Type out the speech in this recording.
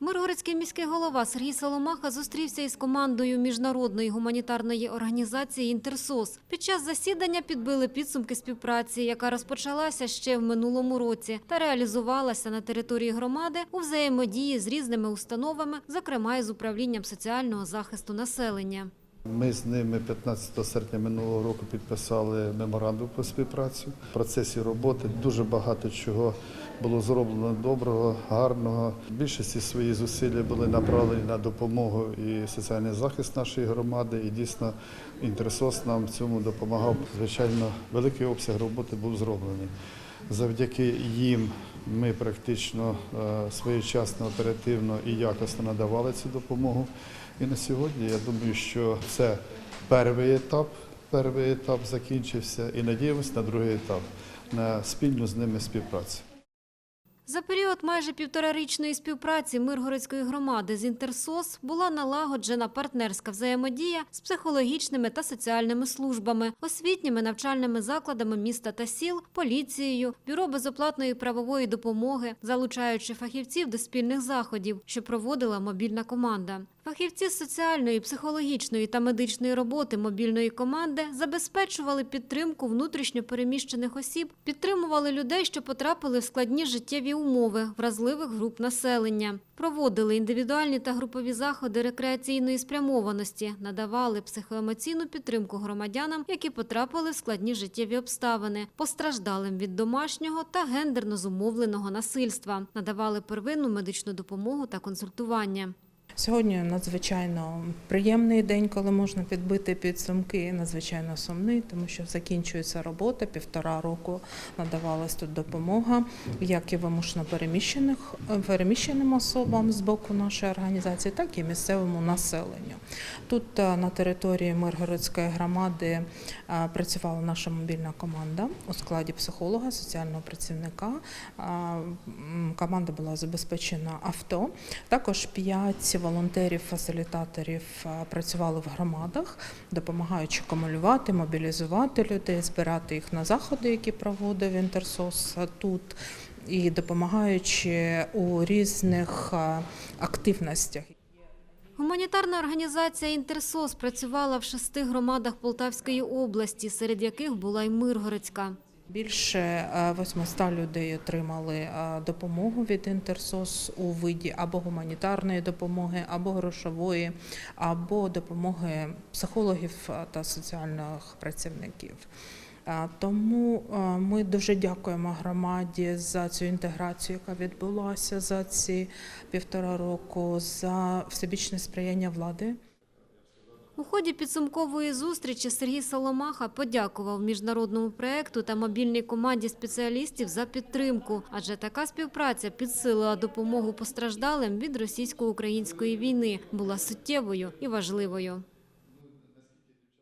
Миргородський міський голова Сергій Соломаха зустрівся із командою міжнародної гуманітарної організації «Інтерсос». Під час засідання підбили підсумки співпраці, яка розпочалася ще в минулому році та реалізувалася на території громади у взаємодії з різними установами, зокрема із управлінням соціального захисту населення. Ми з ними 15 серпня минулого року підписали меморандум про співпрацю. В процесі роботи дуже багато чого було зроблено доброго, гарного. Більшості свої зусилля були направлені на допомогу і соціальний захист нашої громади. І дійсно інтерсос нам в цьому допомагав. Звичайно, великий обсяг роботи був зроблений. Завдяки їм ми практично е, своєчасно, оперативно і якісно надавали цю допомогу. І на сьогодні я думаю, що це перший етап. Перший етап закінчився і надіємося на другий етап на спільну з ними співпрацю. За період майже півторарічної співпраці Миргородської громади з «Інтерсос» була налагоджена партнерська взаємодія з психологічними та соціальними службами, освітніми навчальними закладами міста та сіл, поліцією, бюро безоплатної правової допомоги, залучаючи фахівців до спільних заходів, що проводила мобільна команда. Фахівці соціальної, психологічної та медичної роботи мобільної команди забезпечували підтримку внутрішньо переміщених осіб, підтримували людей, що потрапили в складні життєві умови вразливих груп населення, проводили індивідуальні та групові заходи рекреаційної спрямованості, надавали психоемоційну підтримку громадянам, які потрапили в складні життєві обставини, постраждалим від домашнього та гендерно зумовленого насильства, надавали первинну медичну допомогу та консультування. Сьогодні надзвичайно приємний день, коли можна підбити підсумки. Надзвичайно сумний, тому що закінчується робота. Півтора року надавалась тут допомога, як і вимушено переміщених переміщеним особам з боку нашої організації, так і місцевому населенню. Тут е, на території Миргородської громади е, працювала наша мобільна команда у складі психолога, соціального працівника. Е, Команда була забезпечена авто. Також п'ять волонтерів, фасилітаторів працювали в громадах, допомагаючи акумулювати, мобілізувати людей, збирати їх на заходи, які проводив Інтерсос тут, і допомагаючи у різних активностях. Гуманітарна організація «Інтерсос» працювала в шести громадах Полтавської області, серед яких була й Миргородська. Більше е, 800 людей отримали е, допомогу від Інтерсос у виді або гуманітарної допомоги, або грошової, або допомоги психологів е, та соціальних працівників. Е, Тому е, ми дуже дякуємо громаді за цю інтеграцію, яка відбулася за ці півтора року, за всебічне сприяння влади. У ході підсумкової зустрічі Сергій Соломаха подякував міжнародному проекту та мобільній команді спеціалістів за підтримку, адже така співпраця підсилила допомогу постраждалим від російсько-української війни, була суттєвою і важливою.